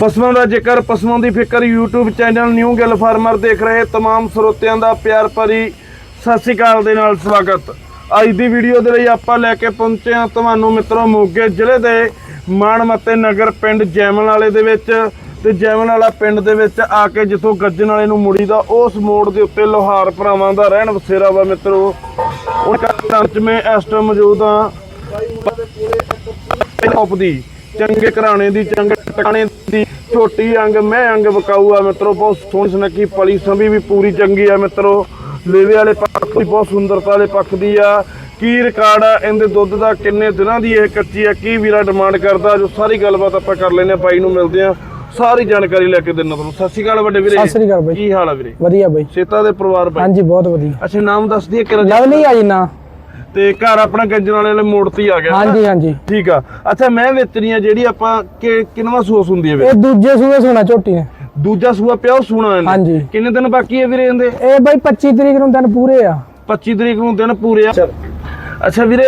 ਪਸ਼ੂਆਂ ਦਾ ਜ਼ਿਕਰ ਪਸ਼ੂਆਂ ਦੀ ਫਿਕਰ YouTube channel new Gill farmer ਦੇਖ ਰਹੇ तमाम ਸਰੋਤਿਆਂ ਦਾ ਪਿਆਰ ਭਰੀ ਸਤਿ ਸ੍ਰੀ ਅਕਾਲ ਦੇ ਨਾਲ ਸਵਾਗਤ ਅੱਜ ਦੀ ਵੀਡੀਓ ਦੇ ਲਈ ਆਪਾਂ ਲੈ ਕੇ ਪਹੁੰਚੇ ਹਾਂ ਤੁਹਾਨੂੰ ਮਿੱਤਰੋ ਮੋਗੇ ਜ਼ਿਲ੍ਹੇ ਦੇ ਮਾਣਮੱਤੇ ਨਗਰ ਪਿੰਡ ਜੈਮਨ ਵਾਲੇ ਦੇ ਵਿੱਚ ਤੇ ਜੈਮਨ ਵਾਲਾ ਪਿੰਡ ਦੇ ਵਿੱਚ ਆ ਕੇ ਜਿੱਥੋਂ ਗੱਜਣ ਵਾਲੇ ਨੂੰ ਮੁੜੀ ਦਾ ਉਸ ਮੋੜ ਦੇ ਉੱਤੇ ਲੋਹਾਰ ਭਰਾਵਾਂ ਦਾ ਰਹਿਣ ਵਸੇਰਾ ਵਾ ਮਿੱਤਰੋ ਉਹਨਾਂ ਦਾ ਚ ਮੈਂ ਇਸ ਟਾਈਮ ਮੌਜੂਦ ਹਾਂ ਟੌਪ ਦੀ ਚੰਗੇ ਘਰਾਣੇ ਦੀ ਚੰਗੇ ਟਿਕਾਣੇ ਦੀ ਝੋਟੀ ਅੰਗ ਮੈਂ ਅੰਗ ਵਕਾਊ ਆ ਮਿੱਤਰੋ ਬਹੁਤ ਸੋਹਣੀ ਸੁਨੱਖੀ ਪਲੀ ਸੰਭੀ ਵੀ ਪੂਰੀ ਚੰਗੀ ਆ ਮਿੱਤਰੋ। ਲੇਵੇ ਵਾਲੇ ਪੱਖ ਵੀ ਬਹੁਤ ਸੁੰਦਰਤਾ ਵਾਲੇ ਪੱਖ ਦੀ ਆ। ਕੀ ਰਿਕਾਰਡ ਆ ਇਹਦੇ ਦੁੱਧ ਦਾ ਕਿੰਨੇ ਦਿਨਾਂ ਦੀ ਇਹ ਕੱਚੀ ਆ ਕੀ ਵੀਰਾ ਡਿਮਾਂਡ ਕਰਦਾ ਜੋ ਸਾਰੀ ਗੱਲਬਾਤ ਆਪਾਂ ਕਰ ਲੈਨੇ ਆ ਬਾਈ ਨੂੰ ਮਿਲਦੇ ਆ ਸਾਰੀ ਜਾਣਕਾਰੀ ਲੈ ਕੇ ਦਿੰਨਾ ਤੁਹਾਨੂੰ। ਸਤਿ ਸ਼੍ਰੀ ਅਕਾਲ ਵੱਡੇ ਵੀਰੇ। ਸਤਿ ਸ੍ਰੀ ਅਕਾਲ ਬਾਈ। ਕੀ ਹਾਲ ਆ ਵੀਰੇ? ਵਧੀਆ ਬਾਈ। ਸੇਤਾ ਦੇ ਪਰਿਵਾਰ ਬਾਈ। ਹਾਂਜੀ ਬਹੁਤ ਵਧੀਆ। ਅੱਛਾ ਨਾਮ ਦੱਸ ਦਈਏ ਕਿਹੜਾ ਲਵਲੀ ਆ ਜੀ ਨਾ। ਤੇ ਘਰ ਆਪਣਾ ਗੱਜਣ ਵਾਲੇ ਵਾਲੇ ਮੋੜ ਤੇ ਹੀ ਆ ਗਿਆ ਨਾ? ਹਾਂਜੀ ਹਾਂਜੀ। ਠੀਕ ਆ। ਅੱਛਾ ਮੈਂ ਵੇਚਣੀ ਆ ਜਿਹੜੀ ਆਪਾਂ ਕਿ ਕਿੰਨਵਾ ਸੂਸ ਹੁੰਦੀ ਹੈ ਵੀਰੇ? ਇਹ ਦੂਜੇ ਸੂਏ ਸੋਣਾ ਝੋਟੀ ਨੇ। ਦੂਜਾ ਸੂਆ ਪਿਆ ਉਹ ਸੂਣਾ ਇਹਨੇ ਹਾਂਜੀ। ਕਿੰਨੇ ਦਿਨ ਬਾਕੀ ਹੈ ਵੀਰੇ ਇਹਦੇ? ਇਹ ਬਾਈ 25 ਤਰੀਕ ਨੂੰ ਦਿਨ ਪੂਰੇ ਆ। 25 ਤਰੀਕ ਨੂੰ ਦਿਨ ਪੂਰੇ ਆ। ਅੱਛਾ ਵੀਰੇ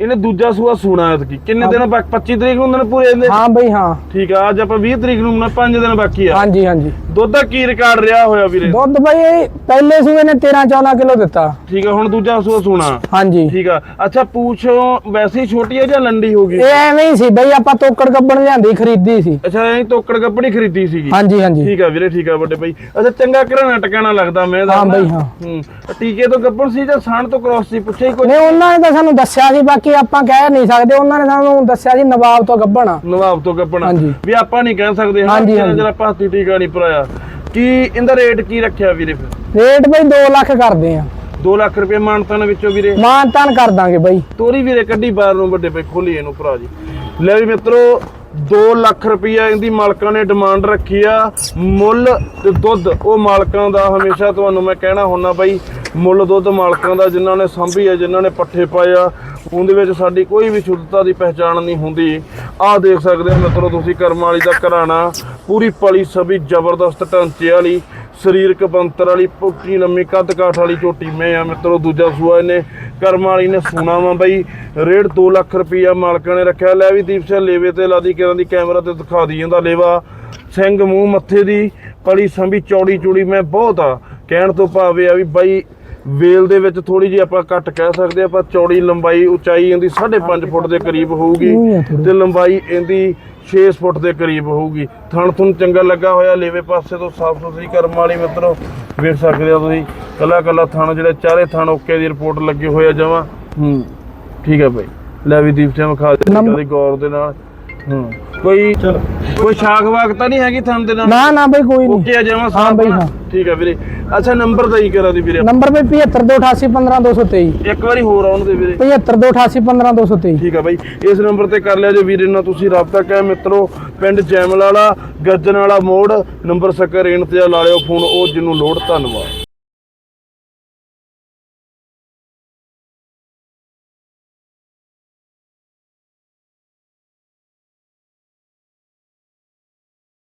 ਇਹਨੇ ਦੂਜਾ ਸੂਆ ਸੂਣਾ ਐਤਕੀ। ਕਿੰਨੇ ਦਿਨ ਬਾਕੀ? 25 ਤਰੀਕ ਨੂੰ ਦਿਨ ਪੂਰੇ ਇਹਦੇ? ਹਾਂ ਬਾਈ ਹਾਂ। ਠੀਕ ਆ ਅੱਜ ਆਪਾਂ 20 ਤਰੀਕ ਨੂੰ 5 ਦਿਨ ਬਾਕੀ ਆ। ਹਾਂਜੀ ਹਾਂਜੀ। ਦੁੱਧ ਦਾ ਕੀ ਰਿਕਾਰਡ ਰਿਹਾ ਹੋਇਆ ਵੀਰੇ? ਦੁੱਧ ਬਾਈ ਪਹਿਲੇ ਸੂਏ ਨੇ 13 14 ਕਿਲੋ ਦਿੱਤਾ। ਠੀਕ ਆ ਹੁਣ ਦੂਜਾ ਸੂਆ ਸੂਣਾ ਹਾਂਜੀ। ਠੀਕ ਆ। ਅੱਛਾ ਪੂਛ ਵੈਸੇ ਹੀ ਛੋਟੀ ਹੈ ਜਾਂ ਲੰਡੀ ਹੋ ਗਈ? ਇਹ ਐਵੇਂ ਹੀ ਸੀ ਬਾਈ ਆਪਾਂ ਤੋਕੜ ਕੱਪਣ ਲਿਆਂਦੀ ਖਰੀਦੀ ਸੀ। ਅੱਛਾ ਐਂ ਤੋਕੜ ਕੱਪੜੀ ਖਰੀਦੀ ਸੀਗੀ? ਹਾਂਜੀ ਹਾਂਜੀ। ਠੀਕ ਆ ਵੀਰੇ ਠੀਕ ਆ ਵੱਡੇ ਭਾਈ ਅੱਛਾ ਚੰਗਾ ਘਰਾਣਾ ਟਿਕਾਣਾ ਲੱਗਦਾ ਮੈਂ ਹਾਂ। ਬਈ, ਹਾਂ। ਹੂੰ ਟੀਕੇ ਤੋਂ ਗੱਪਣ ਸੀ ਜਾਂ ਸਾਣ ਤੋਂ ਕ੍ਰਾਸ ਸੀ? ਪੁੱਛਿਆ ਹੀ ਕੁਝ ਨੇ ਉਹਨਾਂ ਨੇ ਤਾਂ ਸਾਨੂੰ ਦੱਸਿਆ ਸੀ ਬਾਕੀ ਆਪਾਂ ਕਹਿ ਨਹੀਂ ਸਕਦੇ। ਉਹਨਾਂ ਨੇ ਸਾਨੂੰ ਦੱਸਿਆ ਸੀ ਨਵਾਬ ਤੋਂ ਗੱਬਣਾ। ਨਵਾਬ ਤੋਂ ਗੱਪਣਾ। ਵੀ ਆਪਾਂ ਨਹੀਂ ਕਹਿ ਸਕਦੇ ਹਾਂਜੀ। ਚਿਰ ਆਪਾਂ ਹੱਥੀ ਟੀਕਾ ਨਹੀਂ ਭਰਾਇਆ ਕੀ ਇਹਦਾ ਰੇਟ ਕੀ ਰੱਖਿਆ ਵੀਰੇ ਫਿਰ? ਰੇਟ ਬਾਈ 2 ਲੱਖ ਕਰਦੇ ਆ। 2 ਲੱਖ ਰੁਪਏ ਮਾਨਤਾਨ ਵਿੱਚੋਂ ਵੀਰੇ? ਮਾਨ ਤਾਨ ਕਰ ਦਾਂਗੇ ਬਾਈ। ਤੋਰੀ ਵੀਰੇ ਕੱਢੀ ਬਾਹਰ ਨੂੰ ਵੱਡੇ ਭਾਈ ਖੋਲੀ ਇਹਨੂੰ ਭਰਾ ਜੀ। ਲੈ ਵੀ ਮਿੱਤਰੋ 2 ਲੱਖ ਰੁਪਈਆ ਇਹਦੀ ਮਾਲਕਾਂ ਨੇ ਡਿਮਾਂਡ ਰੱਖੀ ਆ। ਮੁੱਲ ਤੇ ਦੁੱਧ ਉਹ ਮਾਲਕਾਂ ਦਾ ਹਮੇਸ਼ਾ ਤੁਹਾਨੂੰ ਮੈਂ ਕਹਿਣਾ ਹੁੰਦਾ ਬਾਈ ਮੁੱਲ ਦੁੱਧ ਮਾਲਕਾਂ ਦਾ ਜਿਨ੍ਹਾਂ ਨੇ ਸੰਭੀ ਆ ਜਿਨ੍ਹਾਂ ਨੇ ਪੱਠੇ ਪਾਏ ਆ ਉਹਦੇ ਵਿੱਚ ਸਾਡੀ ਕੋਈ ਵੀ ਸ਼ੁੱਧਤਾ ਦੀ ਪਹਿਚਾਣ ਨਹੀਂ ਹੁੰਦੀ। ਆਹ ਦੇਖ ਸਕਦੇ ਹੋ ਮਿੱਤਰੋ, ਤੁਸੀਂ ਕਰਮ ਵਾਲੀ ਦਾ ਘਰਾਣਾ, ਪੂਰੀ ਪਲੀ ਸਭੀ ਜ਼ਬਰਦਸਤ ਢਾਂਚੇ ਵਾਲੀ, ਸਰੀਰਕ ਬੰਤਰ ਵਾਲੀ, ਪੁੱਟੀ ਲੰਮੀ ਕੱਦ ਕਾਠ ਵਾਲੀ ਝੋਟੀ ਮੈਂ ਆ ਮਿੱਤਰੋ, ਦੂਜਾ ਸੂਆ ਇਹਨੇ, ਕਰਮ ਵਾਲੀ ਨੇ ਸੁਣਾ ਵਾ ਬਈ। ਰੇਟ 2 ਲੱਖ ਰੁਪਈਆ ਮਾਲਕਾਂ ਨੇ ਰੱਖਿਆ, ਲੈ ਵੀ ਦੀਪ ਸਿੰਘ ਲੇਵੇ ਤੇ ਲਾਦੀ ਕਿਰਾਂ ਦੀ ਕੈਮਰਾ ਤੇ ਦਿਖਾ ਦੀ ਜਾਂਦਾ ਲੇਵਾ। ਸਿੰਘ ਮੂੰਹ ਮੱਥੇ ਦੀ ਪਲੀ ਸੰਭੀ ਚੌੜੀ ਚੂੜੀ ਮੈਂ ਬਹੁਤ ਆ। ਕਹਿਣ ਤੋਂ ਭਾਵੇਂ ਆ ਵੀ ਬਾਈ ਵੇਲ ਦੇ ਵਿੱਚ ਥੋੜੀ ਜਿਹੀ ਆਪਾਂ ਘੱਟ ਕਹਿ ਸਕਦੇ ਆ ਪਰ ਚੌੜੀ ਲੰਬਾਈ ਉਚਾਈ ਇਹਦੀ 5.5 ਫੁੱਟ ਦੇ ਕਰੀਬ ਹੋਊਗੀ। ਤੇ ਲੰਬਾਈ ਇਹਦੀ 6 ਫੁੱਟ ਦੇ ਕਰੀਬ ਹੋਊਗੀ। ਥਣ ਥੁਣ ਚੰਗਾ ਲੱਗਾ ਹੋਇਆ ਲੇਵੇ ਪਾਸੇ ਤੋਂ ਸਾਫ਼ ਸੁਥਰੀ ਕਰਮ ਵਾਲੀ ਮਿੱਤਰੋ ਵੇਖ ਸਕਦੇ ਹੋ ਤੁਸੀਂ ਕੱਲਾ ਕੱਲਾ ਥਣ ਜਿਹੜੇ ਚਾਰੇ ਥਣ ਓਕੇ ਦੀ ਰਿਪੋਰਟ ਲੱਗੇ ਹੋਏ ਆ ਜਮਾ। ਹੂੰ। ਠੀਕ ਹੈ ਭਾਈ। ਲੈ ਵੀ ਦੀਪ ਸਿੰਘ ਖਾ ਦੀ ਗੌਰ ਦੇ ਨਾਲ। ਹੂੰ। ਕੋਈ ਕੋਈ ਸ਼ਾਖ ਵਾਕ ਤਾਂ ਨਹੀਂ ਹੈਗੀ ਥਣ ਦੇ ਨਾਲ ਨਾ ਨਾ ਬਾਈ ਕੋਈ ਨਹੀਂ। ਓਕੇ ਆ ਜਮਾ ਹਾਂ ਬਈ, ਹਾਂ। ਠੀਕ ਹੈ ਵੀਰੇ। ਅੱਛਾ ਨੰਬਰ ਦਈ ਕਰਾ ਦੀ ਵੀਰੇ। ਨੰਬਰ ਬਈ 7528815223 ਇੱਕ ਵਾਰੀ ਹੋਰ ਆਉਣ ਦੇ ਵੀਰੇ। 7528815223 ਠੀਕ ਆ ਬਾਈ। ਇਸ ਨੰਬਰ ਤੇ ਕਰ ਲਿਆ ਜੇ ਵੀਰੇ ਨਾਲ ਤੁਸੀਂ ਰਾਬਤਾ ਕਰ ਮਿੱਤਰੋ। ਪਿੰਡ ਜੈਮਲ ਵਾਲਾ ਗੱਜਨ ਵਾਲਾ ਮੋੜ ਨੰਬਰ ਸਕਰੀਨ ਤੇ ਲਾ ਲਿਓ ਫੋਨ ਉਹ ਜਿਹਨੂੰ ਲੋੜ ਧੰਨਵਾਦ।